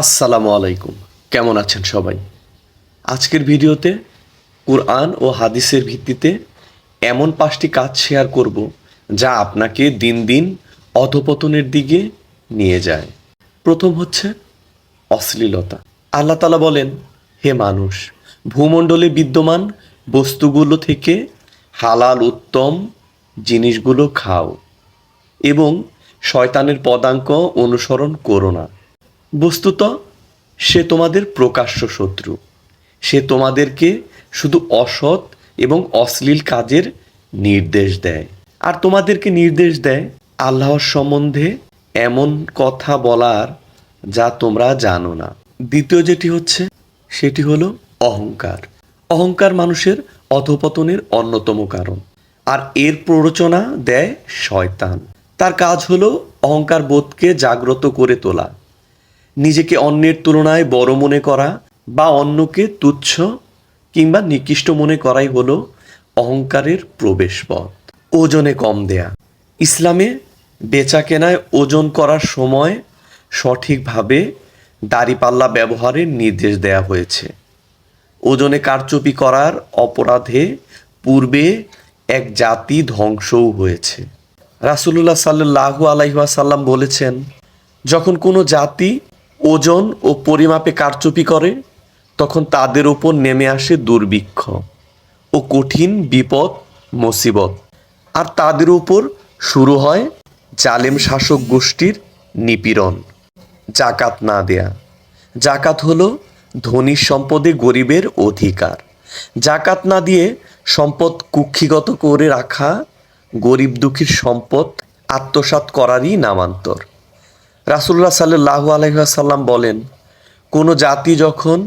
আসসালামু আলাইকুম। কেমন আছেন সবাই? আজকের ভিডিওতে কোরআন ও হাদিসের ভিত্তিতে এমন পাঁচটি কাজ শেয়ার করব যা আপনাকে দিন দিন অধপতনের দিকে নিয়ে যায়। প্রথম হচ্ছে অশ্লীলতা। আল্লাহ তালা বলেন, হে মানুষ, ভূমণ্ডলে বিদ্যমান বস্তুগুলো থেকে হালাল, উত্তম জিনিসগুলো খাও এবং শয়তানের পদাঙ্ক অনুসরণ করো না। বস্তুত, সে তোমাদের প্রকাশ্য শত্রু। সে তোমাদেরকে শুধু অসৎ এবং অশ্লীল কাজের নির্দেশ দেয়। আর তোমাদেরকে নির্দেশ দেয় আল্লাহর সম্বন্ধে এমন কথা বলার যা তোমরা জানো না। দ্বিতীয় যেটি হচ্ছে, সেটি হলো অহংকার। অহংকার মানুষের অধপতনের অন্যতম কারণ। আর এর প্ররোচনা দেয় শয়তান। তার কাজ হলো অহংকার বোধকে জাগ্রত করে তোলা, নিজেকে অন্যের তুলনায় বড় মনে করা বা অন্যকে তুচ্ছ কিংবা নিকৃষ্ট মনে করাই হলো অহংকারের প্রবেশপথ। ওজনে কম দেয়া। ইসলামে বেচা কেনায় ওজন করার সময় সঠিকভাবে দাড়িপাল্লা ব্যবহারের নির্দেশ দেয়া হয়েছে। ওজনে কারচুপি করার অপরাধে পূর্বে এক জাতি ধ্বংসও হয়েছে। রাসুলুল্লাহ সাল্লু আলাইসাল্লাম বলেছেন, যখন কোনো জাতি ওজন ও পরিমাপে কারচুপি করে, তখন তাদের ওপর নেমে আসে দুর্ভিক্ষ ও কঠিন বিপদ, মুসিবত। আর তাদের উপর শুরু হয় জালেম শাসক গোষ্ঠীর নিপীড়ন, জাকাত না দেয়া। জাকাত হলো ধনী সম্পদে গরিবের অধিকার। জাকাত না দিয়ে সম্পদ কুক্ষিগত করে রাখা গরিব দুঃখীর সম্পদ আত্মসাৎ করারই নামান্তর। রাসুল্লাহ সাল্লাহ আলহাসাল্লাম বলেন, কোনো জাতি যখন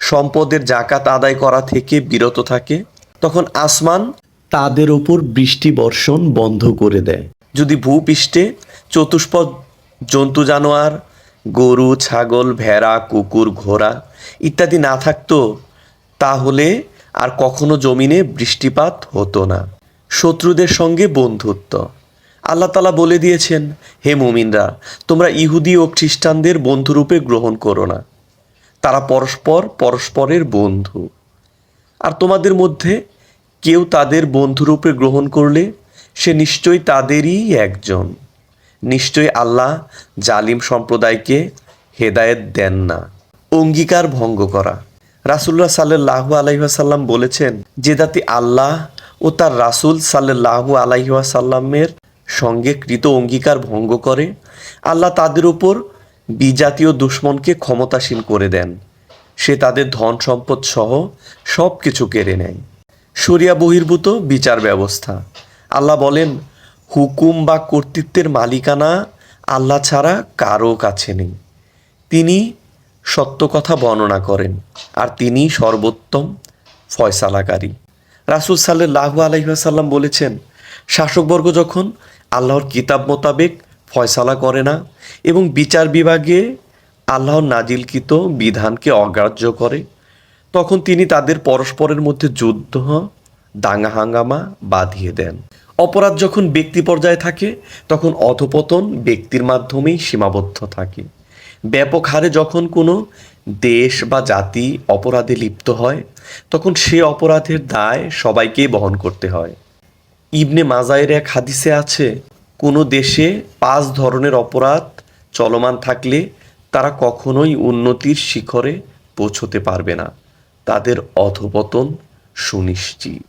সম্পদের জাকাত আদায় করা থেকে বিরত থাকে, তখন আসমান তাদের ওপর বৃষ্টি বর্ষণ বন্ধ করে দেয়। যদি ভূপৃষ্ঠে চতুষ্পদ জন্তু, জানোয়ার, গরু, ছাগল, ভেড়া, কুকুর, ঘোড়া ইত্যাদি না থাকতো, তাহলে আর কখনো জমিনে বৃষ্টিপাত হতো না। শত্রুদের সঙ্গে বন্ধুত্ব। আল্লাহ তালা বলে দিয়েছেন, হে মুমিনরা, তোমরা ইহুদি ও খ্রিস্টানদের বন্ধুরূপে গ্রহণ করো না। তারা পরস্পর পরস্পরের বন্ধু। আর তোমাদের মধ্যে কেউ তাদের বন্ধুরূপে গ্রহণ করলে, সে নিশ্চয়ই তাদেরই একজন। নিশ্চয়ই আল্লাহ জালিম সম্প্রদায়কে হেদায়েত দেন না। অঙ্গীকার ভঙ্গ করা। রাসুল্লাহ সাল্লাহু আলাইসাল্লাম বলেছেন, যে জাতি আল্লাহ ও তার রাসুল সাল্লাহু আলাইসাল্লামের সঙ্গে কৃত অঙ্গীকার ভঙ্গ করে। আল্লাহ তাদের উপর বিজাতীয় দুশ্মনকে ক্ষমতাসীন করে দেন। সে তাদের ধন সম্পদ সহ সব কিছু কেড়ে নেয়। শরিয়া বহির্ভূত বিচার ব্যবস্থা। আল্লাহ বলেন, হুকুম বা কর্তৃত্বের মালিকানা আল্লাহ ছাড়া কারও কাছে নেই। তিনি সত্য কথা বর্ণনা করেন, আর তিনি সর্বোত্তম ফয়সালাকারী। রাসুল সাল্লাহু আলহিহাসাল্লাম বলেছেন শাসকবর্গ যখন আল্লাহর কিতাব মোতাবেক ফয়সালা করে না এবং বিচার বিভাগে আল্লাহর নাজিলকৃত বিধানকে অগ্রাহ্য করে, তখন তিনি তাদের পরস্পরের মধ্যে যুদ্ধ, দাঙ্গা হাঙ্গামা বাঁধিয়ে দেন। অপরাধ যখন ব্যক্তি পর্যায়ে থাকে, তখন অধপতন ব্যক্তির মাধ্যমেই সীমাবদ্ধ থাকে। ব্যাপক হারে যখন কোনো দেশ বা জাতি অপরাধে লিপ্ত হয়, তখন সে অপরাধের দায় সবাইকেই বহন করতে হয়। ইবনে মাজায়ের এক হাদিসে আছে, কোনো দেশে পাঁচ ধরনের অপরাধ চলমান থাকলে তারা কখনোই উন্নতির শিখরে পৌঁছতে পারবে না। তাদের অধপতন সুনিশ্চিত।